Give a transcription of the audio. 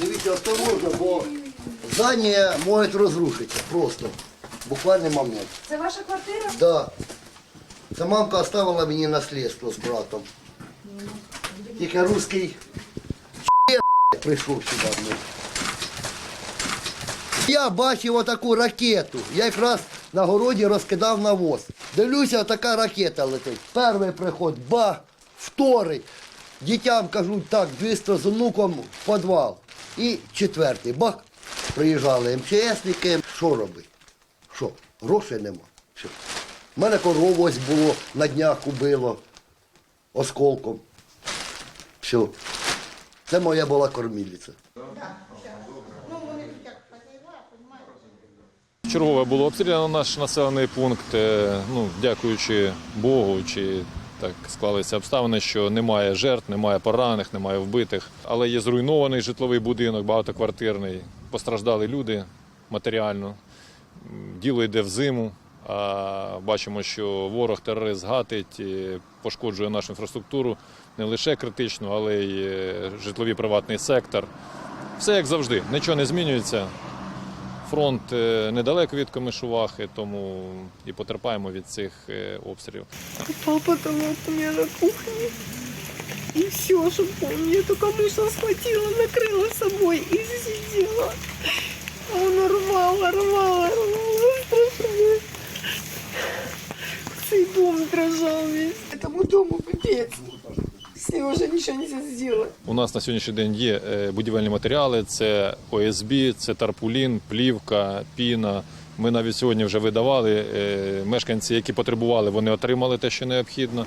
Дивіться, осторожно, бо здання може розрушитися просто. Буквальний момент. Це ваша квартира? Да. Це мамка оставила мені наслідство з братом. Тільки русський прийшов сюди. Я бачив отаку ракету. Я якраз на городі розкидав навоз. Дивлюся, така ракета летить. Перший приход, бах, вторий. Дітям кажуть, так, 200 з онуком в підвал. І четвертий, бах, приїжджали МЧСники. Що робити? Що? Грошей нема. Що? У мене корову ось було, на днях убило осколком. Все. Це моя була кормілиця. Чергове було обстріляно наш населений пункт. Е, Ну, дякуючи Богу, чи так склалися обставини, що немає жертв, немає поранених, немає вбитих. Але є зруйнований житловий будинок, багатоквартирний. Постраждали люди матеріально. Діло йде в зиму. А бачимо, що ворог терорист гатить, пошкоджує нашу інфраструктуру не лише критичну, але й е, житловий приватний сектор. Все як завжди, нічого не змінюється. Фронт е, недалеко від Комишувахи, тому і потерпаємо від цих е, обстрілів. Папа там вот у меня на кухне. И все, что помню. Я только мышца схватила, накрыла собой и сидела. А он рвала, рвала, рвала. Страшно. Цей дом дрожал весь. Этому дому капец. С ним уже ничего нельзя сделать. У нас на сьогоднішній день є е, будівельні матеріали: це ОСБ, це тарпулін, плівка, піна. Ми навіть сьогодні вже видавали. е, Мешканці, які потребували, вони отримали те, що необхідно.